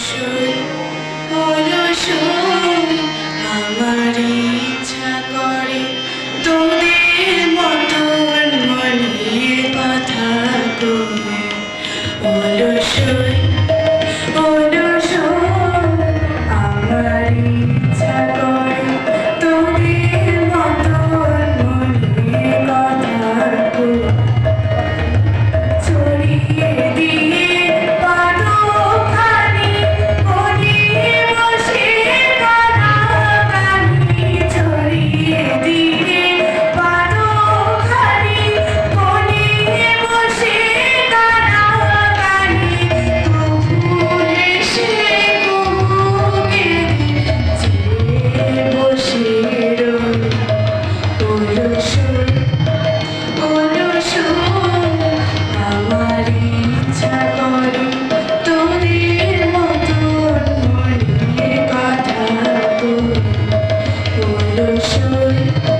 সুর হলো সুর আমার ইচ্ছা করে তোদের মতন মনে কথা কই হলো সুর Thank you.